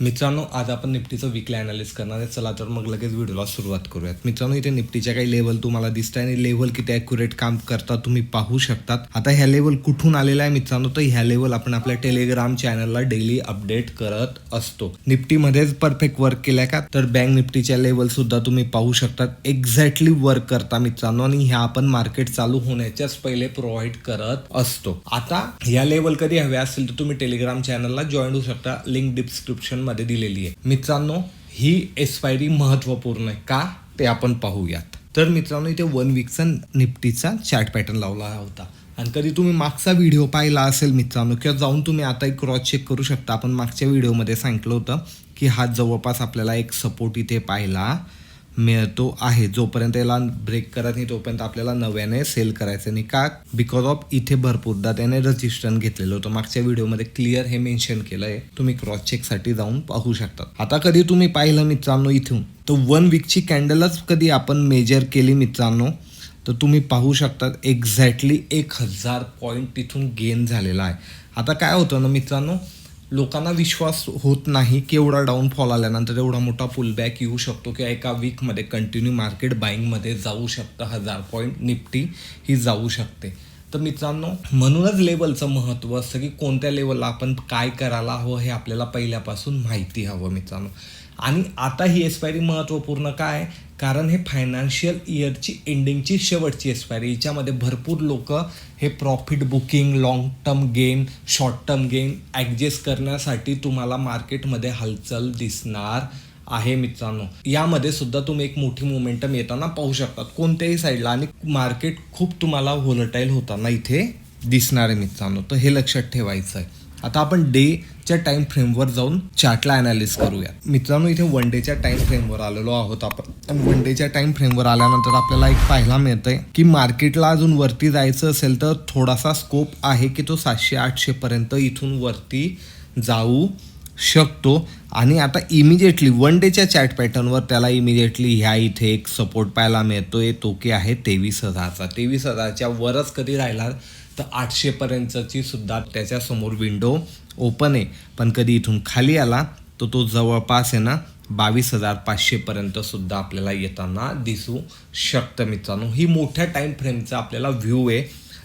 मित्रांनो आज आपण निफ्टीचं विकली अनालिस करणार आहे. चला तर मग लगेच व्हिडिओला सुरुवात करूयात. मित्रांनो इथे निफ्टीच्या काही लेवल तुम्हाला दिसत आहे आणि लेवल किती ॲक्युरेट काम करतात तुम्ही पाहू शकतात. आता ह्या लेवल कुठून आलेला आहे मित्रांनो? तर ह्या लेवल आपण आपल्या टेलिग्राम चॅनलला डेली अपडेट करत असतो. निफ्टीमध्येच परफेक्ट वर्क केलाय का? तर बँक निफ्टीच्या लेवल सुद्धा तुम्ही पाहू शकतात. एक्झॅक्टली वर्क करता मित्रांनो आणि ह्या आपण मार्केट चालू होण्याच्याच पहिले प्रोव्हाइड करत असतो. आता ह्या लेवल कधी हव्या असतील तर तुम्ही टेलिग्राम चॅनलला जॉईन होऊ शकता. लिंक डिस्क्रिप्शन मध्ये दिलेली आहे. मित्रांनो ही एक्सपायरी महत्त्वपूर्ण आहे. का? ते आपण पाहूयात. तर मित्रांनो इथे वन वीकचा निफ्टीचा चॅट पॅटर्न लावला होता. आणि कधी तुम्ही मागचा व्हिडिओ पाहिला असेल मित्रांनो किंवा जाऊन तुम्ही आता एक क्रॉस चेक करू शकता. आपण मागच्या व्हिडिओमध्ये सांगितलं होतं की हा जवळपास आपल्याला एक सपोर्ट इथे पाहिला. मिळतो आहे. जोपर्यंत याला ब्रेक करत नाही तोपर्यंत आपल्याला नव्याने सेल करायचं आणि का? बिकॉज ऑफ इथे भरपूरदा त्याने रजिस्ट्रेशन घेतलेलं होतं. मागच्या व्हिडिओमध्ये क्लिअर हे मेन्शन केलं आहे तुम्ही क्रॉस चेकसाठी जाऊन पाहू शकता. आता कधी तुम्ही पाहिलं मित्रांनो इथून? तर वन वीकची कॅन्डलच कधी आपण मेजर केली मित्रांनो? तर तुम्ही पाहू शकतात एक्झॅक्टली एक हजार पॉईंट तिथून गेन झालेला आहे. आता काय होतं ना मित्रांनो? लोकांना विश्वास होत नाही की एवढा डाऊनफॉल आल्यानंतर एवढा मोठा पुलबॅक येऊ शकतो किंवा एका वीकमध्ये कंटिन्यू मार्केट बाईंगमध्ये जाऊ शकतं. हजार पॉईंट निफ्टी ही जाऊ शकते. तर मित्रांनो म्हणूनच लेवलचं महत्त्व असतं की कोणत्या लेवलला आपण काय करायला हवं हे आपल्याला पहिल्यापासून माहिती हवं मित्रांनो. आणि आता ही एक्सपायरी महत्त्वपूर्ण काय? कारण हे फायनान्शियल इयरची एंडिंगची शेवटची एक्सपायरी याच्यामध्ये भरपूर लोक हे profit booking long term gain short term gain adjust करण्यासाठी तुम्हाला मार्केटमध्ये हालचाल दिसणार आहे मित्रांनो. यामध्ये सुद्धा तुम्ही एक मोठी मोमेंटम येताना पाहू शकतात. कोणत्याही साईडला आणि मार्केट खूप तुम्हाला व्होलटाईल होताना इथे दिसणार आहे मित्रांनो. तर हे लक्षात ठेवायचं आहे. आता आपण डेच्या टाइम फ्रेमवर जाऊन चार्टला अनालिस करूया मित्रांनो इथे वन डेच्या टाइम फ्रेमवर आलेलो आहोत आपण. आणि वन डेच्या टाइम फ्रेमवर आल्यानंतर आपल्याला एक पाहायला मिळतंय की मार्केटला अजून वरती जायचं असेल तर थोडासा स्कोप आहे की तो सातशे आठशे पर्यंत इथून वरती जाऊ शकतो. आणि आता इमिजिएटली वन डेच्या चॅट पॅटर्नवर त्याला इमिजिएटली ह्या इथे एक सपोर्ट पाहायला मिळतो आहे तो की आहे तेवीस हजारचा. तेवीस हजारच्या वरच कधी राहिला तर आठशेपर्यंतची सुद्धा त्याच्यासमोर विंडो ओपन आहे. पण कधी इथून खाली आला तर तो जवळपास आहे ना बावीस हजार पाचशेपर्यंत सुद्धा आपल्याला येताना दिसू शकतं मित्रांनो. ही मोठ्या टाईम फ्रेमचा आपल्याला व्ह्यू आहे.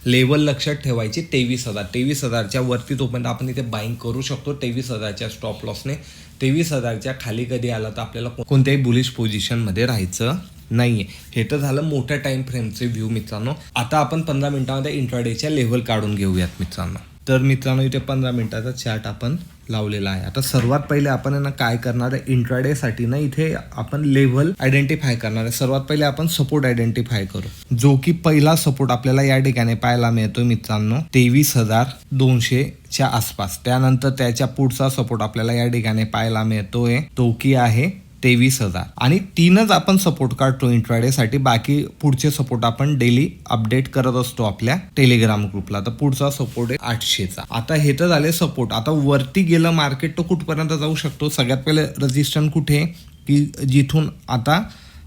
लेवल लक्षात ठेवायची तेवीस हजार. तेवीस हजारच्या वरती तोपर्यंत आपण इथे बाईंग करू शकतो. तेवीस हजारच्या स्टॉप लॉसने तेवीस हजारच्या खाली कधी आला तर आपल्याला कोणत्याही बुलिश पोझिशनमध्ये राहायचं नाहीये. हे तर झालं मोठ्या टाइम फ्रेमचे व्ह्यू मित्रांनो. आता आपण पंधरा मिनिटामध्ये इंट्राडेच्या लेवल काढून घेऊयात मित्रांनो. तर मित्रांनो इथे पंधरा मिनिटाचा चार्ट आपण लावलेला आहे. आता सर्वात पहिले आपण आहे ना काय करणार आहे? इंट्राडेसाठी ना इथे आपण लेव्हल आयडेंटिफाय करणार आहे. सर्वात पहिले आपण सपोर्ट आयडेंटिफाय करू. जो की पहिला सपोर्ट आपल्याला या ठिकाणी पाहायला मिळतो मित्रांनो तेवीस हजार दोनशेच्या आसपास. त्यानंतर त्याच्या पुढचा सपोर्ट आपल्याला या ठिकाणी पाहायला मिळतोय तो की आहे तेवीस हजार. आणि तीनच आपण सपोर्ट काढतो इंट्राडे साठी बाकी पुढचे सपोर्ट आपण डेली अपडेट करत असतो आपल्या टेलिग्राम ग्रुपला तर पुढचा सपोर्ट आहे आठशेचा. आता हे तर झाले सपोर्ट आता वरती गेलं मार्केट तो कुठपर्यंत जाऊ शकतो? सगळ्यात पहिले रजिस्टन कुठे की जिथून आता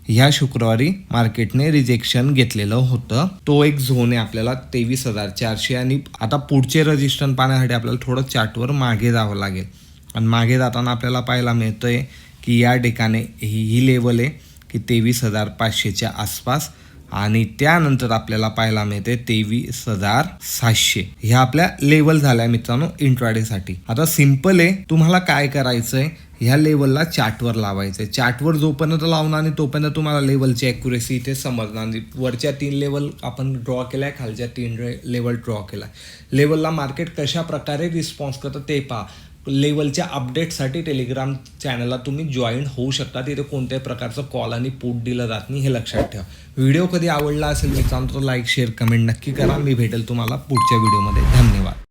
ह्या शुक्रवारी मार्केटने रिजेक्शन घेतलेलं होतं. तो एक झोन आहे आपल्याला तेवीस हजार चारशे. आणि आता पुढचे रजिस्टन पाहण्यासाठी आपल्याला थोडं चार्टवर मागे जावं लागेल. आणि मागे जाताना आपल्याला पाहायला मिळतंय की या ठिकाणी ही ही लेवल आहे की तेवीस हजार पाचशेच्या आसपास आणि त्यानंतर आपल्याला पाहायला मिळते तेवीस हजार सातशे. ह्या आपल्या लेवल झाल्या मित्रांनो इंट्राडेसाठी आता सिंपल आहे तुम्हाला काय करायचंय? ह्या लेवलला चार्टवर लावायचं आहे चार्टवर जोपर्यंत लावणार नाही तोपर्यंत तुम्हाला लेवलची ॲक्युरेसी इथे समजणार नाही. वरच्या तीन लेवल आपण ड्रॉ केल्या आहे खालच्या तीन लेवल ड्रॉ केला आहे लेवलला मार्केट कशा प्रकारे रिस्पॉन्स करतं ते पहा. लेवलच्या अपडेटसाठी टेलिग्राम चॅनलला तुम्ही जॉईन होऊ शकता. तिथे कोणत्याही प्रकारचं कॉल आणि पोट दिलं जात नाही हे लक्षात ठेवा. व्हिडिओ कधी आवडला असेल मी सांगतो लाईक शेअर कमेंट नक्की करा. मी भेटेल तुम्हाला पुढच्या व्हिडिओमध्ये. धन्यवाद.